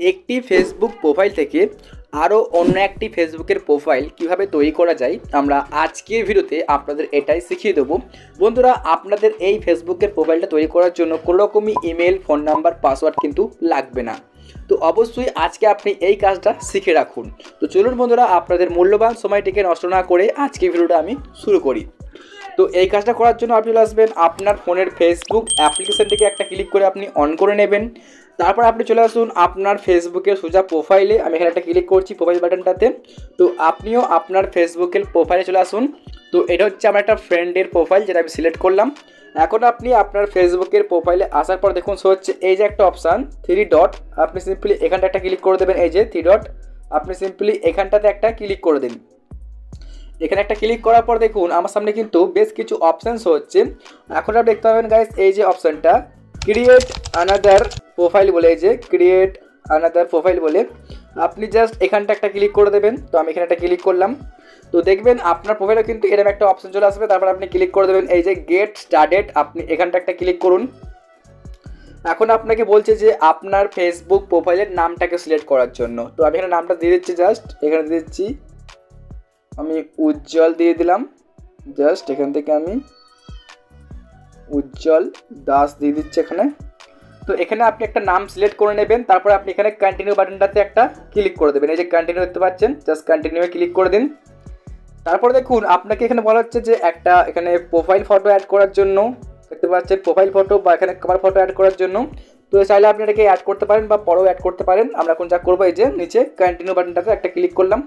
একটি Facebook profile থেকে আরও অন্য একটি ফেসবুকের প্রোফাইল কীভাবে তৈরি করা যায়, আমরা আজকের ভিডিওতে আপনাদের এটাই শিখিয়ে দেবো। বন্ধুরা, আপনাদের এই ফেসবুকের প্রোফাইলটা তৈরি করার জন্য কোনো রকমই ইমেল ফোন নাম্বার পাসওয়ার্ড কিন্তু লাগবে না। তো অবশ্যই আজকে আপনি এই কাজটা শিখে রাখুন। তো চলুন বন্ধুরা, আপনাদের মূল্যবান সময়টিকে নষ্ট না করে আজকে ভিডিওটা আমি শুরু করি। তো এই কাজটা করার জন্য আপনি আসবেন। আপনার ফোনের ফেসবুক অ্যাপ্লিকেশনটিকে একটা ক্লিক করে আপনি অন করে নেবেন। তারপর আপনি চলে আসুন আপনার ফেসবুকের সোজা প্রোফাইলে আমি এখানে একটা ক্লিক করছি প্রোফাইল বাটনটাতে তো আপনিও আপনার ফেসবুকের প্রোফাইলে চলে আসুন। তো এটা হচ্ছে আমার একটা ফ্রেন্ডের প্রোফাইল যেটা আমি সিলেক্ট করলাম। এখন আপনি আপনার ফেসবুকের প্রোফাইলে আসার পর দেখুন শো হচ্ছে এই যে একটা অপশান থ্রি ডট আপনি সিম্পলি এখানটা একটা ক্লিক করে দেবেন। এই যে থ্রি ডট আপনি সিম্পলি এখানটাতে একটা ক্লিক করে দিন। এখানে একটা ক্লিক করার পর দেখুন, আমার সামনে কিন্তু বেশ কিছু অপশানস হচ্ছে। এখন আপনি দেখতে পাবেন গাইস এই যে অপশানটা ক্রিয়েট আনাদার প্রোফাইল বলে যে ক্রিয়েট আনাদার প্রোফাইল বলে। আপনি জাস্ট এখানটা একটা ক্লিক করে দেবেন, তো আমি এখানে একটা ক্লিক করলাম। তো দেখবেন আপনার প্রোফাইলে কিন্তু এরকম একটা অপশন চলে আসবে, তারপর আপনি ক্লিক করে দেবেন এই যে গেট স্টার্টেড আপনি এখানটা একটা ক্লিক করুন। এখন আপনাকে বলছে যে আপনার ফেসবুক প্রোফাইলের নামটাকে সিলেক্ট করার জন্য। তো আমি এখানে নামটা দিয়ে দিচ্ছি জাস্ট এখানে দিয়ে দিচ্ছি। আমি উজ্জ্বল দিয়ে দিলাম। জাস্ট এখান থেকে আমি উজ্জ্বল দাস দিয়ে দিচ্ছি এখানে। তো এখানে আপনি একটা নাম সিলেক্ট করে নেবেন, তারপর আপনি এখানে কন্টিনিউ বাটনটাতে একটা ক্লিক করে দেবেন। এই যে কন্টিনিউ দেখতে পাচ্ছেন জাস্ট কন্টিনিউ ক্লিক করে দিন। তারপর দেখুন, আপনাকে এখানে বলা হচ্ছে যে একটা এখানে প্রোফাইল ফটো অ্যাড করার জন্য, দেখতে পাচ্ছেন প্রোফাইল ফটো বা এখানে কভার ফটো অ্যাড করার জন্য। তো চাইলে আপনি এটাকে অ্যাড করতে পারেন বা পরেও অ্যাড করতে পারেন। আমরা এখন যা করব এই যে নিচে কন্টিনিউ বাটনটাতে একটা ক্লিক করলাম।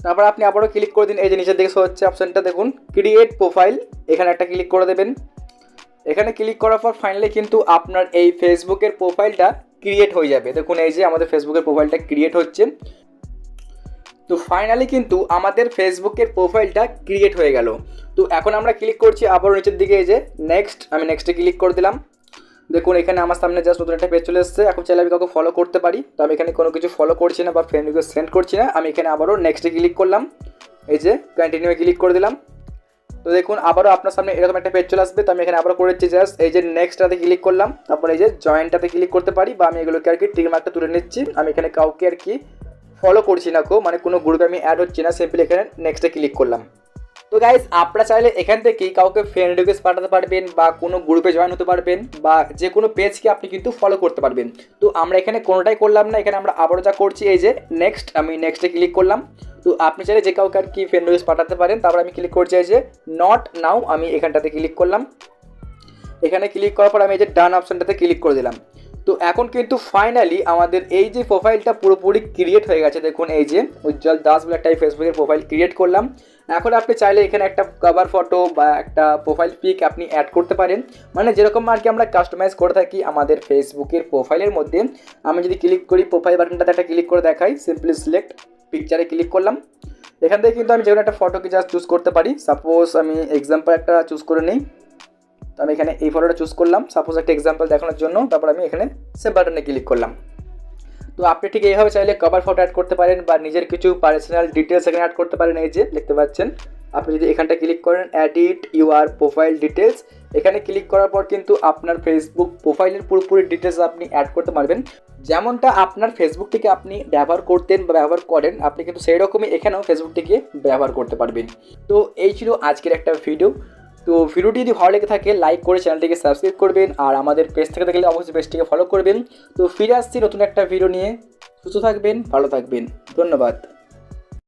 তারপর আপনি আবারও ক্লিক করে দিন। এই যে নিচের দিকে হচ্ছে অপশানটা দেখুন ক্রিয়েট প্রোফাইল এখানে একটা ক্লিক করে দেবেন। এখানে ক্লিক করার পর ফাইনালি কিন্তু আপনার এই ফেসবুকের প্রোফাইলটা ক্রিয়েট হয়ে যাবে। দেখুন, এই যে আমাদের ফেসবুকের প্রোফাইলটা ক্রিয়েট হচ্ছে। তো ফাইনালি কিন্তু আমাদের ফেসবুকের প্রোফাইলটা ক্রিয়েট হয়ে গেল। তো এখন আমরা ক্লিক করছি আবার নিচের দিকে, এই যে নেক্সট আমি নেক্সটে ক্লিক করে দিলাম। দেখুন, এখানে আমার সামনে জাস্ট নতুন একটা পেজ চলে এসেছে। এখন চাইলে আমি কাউকে ফলো করতে পারি। তো আমি এখানে কোনো কিছু ফলো করছি না বা ফ্রেন্ড রিকোয়েস্ট সেন্ড করছি না। আমি এখানে আবারও নেক্সটে ক্লিক করলাম। এই যে কন্টিনিউ ক্লিক করে দিলাম। তো দেখুন, আবারও আপনার সামনে এরকম একটা পেজ চলে আসবে। তো আমি এখানে আবারও করেছি জাস্ট এই যে নেক্সটটাতে ক্লিক করলাম। তারপর এই যে জয়েন্টটাতে ক্লিক করতে পারি বা আমি এগুলোকে আর কি টিক মার্কটা তুলে নিচ্ছি। আমি এখানে কাউকে আর কি ফলো করছি না কো মানে কোনো গ্রুপে আমি অ্যাড হচ্ছি না সিম্পলি এখানে নেক্সটে ক্লিক করলাম। তো গাইজ আপনারা চাইলে এখান থেকেই কাউকে ফ্রেন্ড রিকোয়েস্ট পাঠাতে পারবেন বা কোনো গ্রুপে জয়েন হতে পারবেন বা যে কোনো পেজকে আপনি কিন্তু ফলো করতে পারবেন। তো আমরা এখানে কোনোটাই করলাম না, এখানে আমরা আবারও যা করছি, এই যে নেক্সট আমি নেক্সটে ক্লিক করলাম। তো আপনি চাইলে যে কাউকে আর কি ফ্রেন্ড রিকোয়েস্ট পাঠাতে পারেন, তারপর আমি ক্লিক করছি যে নট নাও আমি এখানটাতে ক্লিক করলাম। এখানে ক্লিক করার পর আমি এই যে ডান অপশানটাতে ক্লিক করে দিলাম। তো এখন কিন্তু ফাইনালি আমাদের এই যে প্রোফাইলটা পুরোপুরি ক্রিয়েট হয়ে গেছে, দেখুন এই যে উজ্জ্বল দাস বলে একটা ফেসবুকের প্রোফাইল ক্রিয়েট করলাম। এখন আপনি চাইলে এখানে একটা কভার ফটো বা একটা প্রোফাইল পিক আপনি অ্যাড করতে পারেন। মানে যেরকম আর কি আমরা কাস্টমাইজ করে থাকি আমাদের ফেসবুকের প্রোফাইলের মধ্যে। আমি যদি ক্লিক করি প্রোফাইল বাটনটাতে একটা ক্লিক করে দেখাই সিম্পলি সিলেক্ট পিকচারে ক্লিক করলাম। এখান থেকে কিন্তু আমি যে কোনো একটা ফটোকে জাস্ট চুজ করতে পারি। সাপোজ আমি এক্সাম্পল একটা চুজ করে নিই। তো আমি এখানে এই ফটোটা চুজ করলাম। সাপোজ একটা এক্সাম্পল দেখানোর জন্য। তারপর আমি এখানে সেভ বাটনে ক্লিক করলাম। তো আপনি ঠিক এইভাবে চাইলে কভার ফটো অ্যাড করতে পারেন বা নিজের কিছু পার্সোনাল ডিটেলস এখানে অ্যাড করতে পারেন। এই যে, দেখতে পাচ্ছেন? আপনি যদি এখানটা ক্লিক করেন অ্যাডিট ইউআর প্রোফাইল ডিটেলস এখানে ক্লিক করার পর কিন্তু আপনার ফেসবুক প্রোফাইলের পুরোপুরি ডিটেলস আপনি অ্যাড করতে পারবেন। যেমনটা আপনার ফেসবুকটিকে আপনি ব্যবহার করতেন বা ব্যবহার করেন, আপনি কিন্তু সেই রকমই এখানেও ফেসবুকটিকে ব্যবহার করতে পারবেন। তো এই ছিল আজকের একটা ভিডিও তো ভিডিওটি যদি ভালো লেগে থাকে লাইক করে চ্যানেলটিকে সাবস্ক্রাইব করবেন আর আমাদের পেজ থেকে থাকলে অবশ্যই পেজটিকে ফলো করবেন। তো ফিরে আসছি নতুন একটা ভিডিও নিয়ে। সুস্থ থাকবেন, ভালো থাকবেন। ধন্যবাদ।